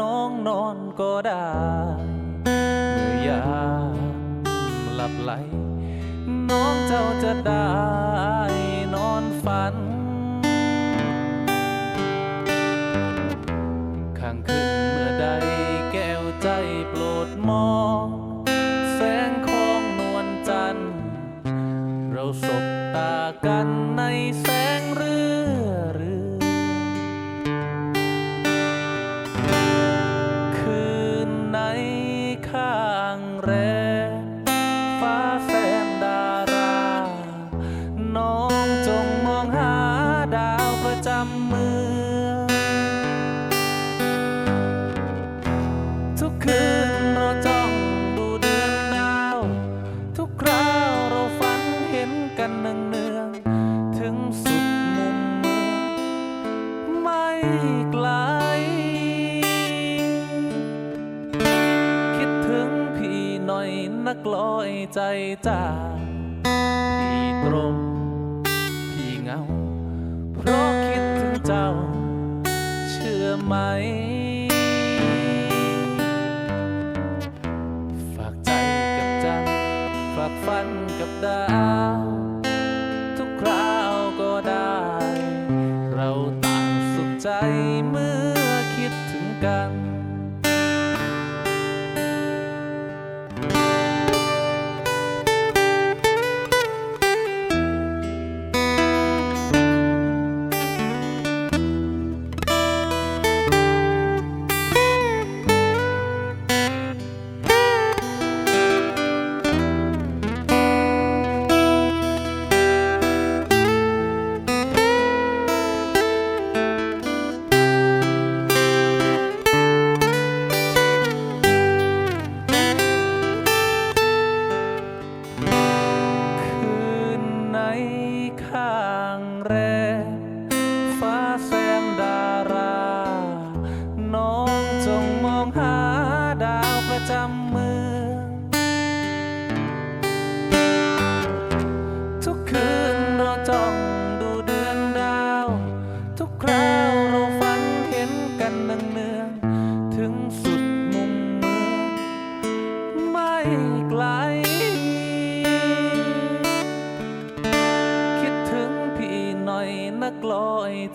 น้องนอนก็ได้เมื่อยามหลับไหล น้องเจ้าจะได้นอนฝัน ข้างคืนเมื่อใดแก้วใจโปรดมอง แสงของนวลจันทร์เราสบตากันในแสงเรือำเมือง ทุกคืนเราจ้องดูเดือนดาว ทุกคราวเราฝันเห็นกันเนืองเนืองๆถึงสุดมุมเมืองไม่ไกล คิดถึงพี่หน่อยนักลอยใจจ้าพี่ตรมพี่เงา เพราะ เจ้า เชื่อไหม ฝากใจกับจันฝากฝันกับดาวทุกคราวก็ได้ เราต่างสุขใจเมื่อคิดถึงกัน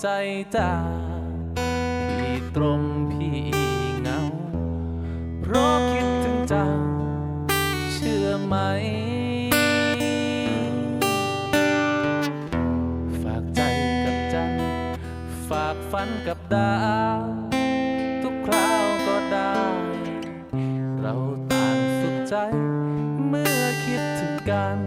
ใจจ้าพี่ตรมพี่เงา เพราะคิดถึงจ้าเชื่อไหม ฝากใจกับจัน ฝากฝันกับดา ทุกคราวก็ได้ เราต่างสุขใจ เมื่อคิดถึงกัน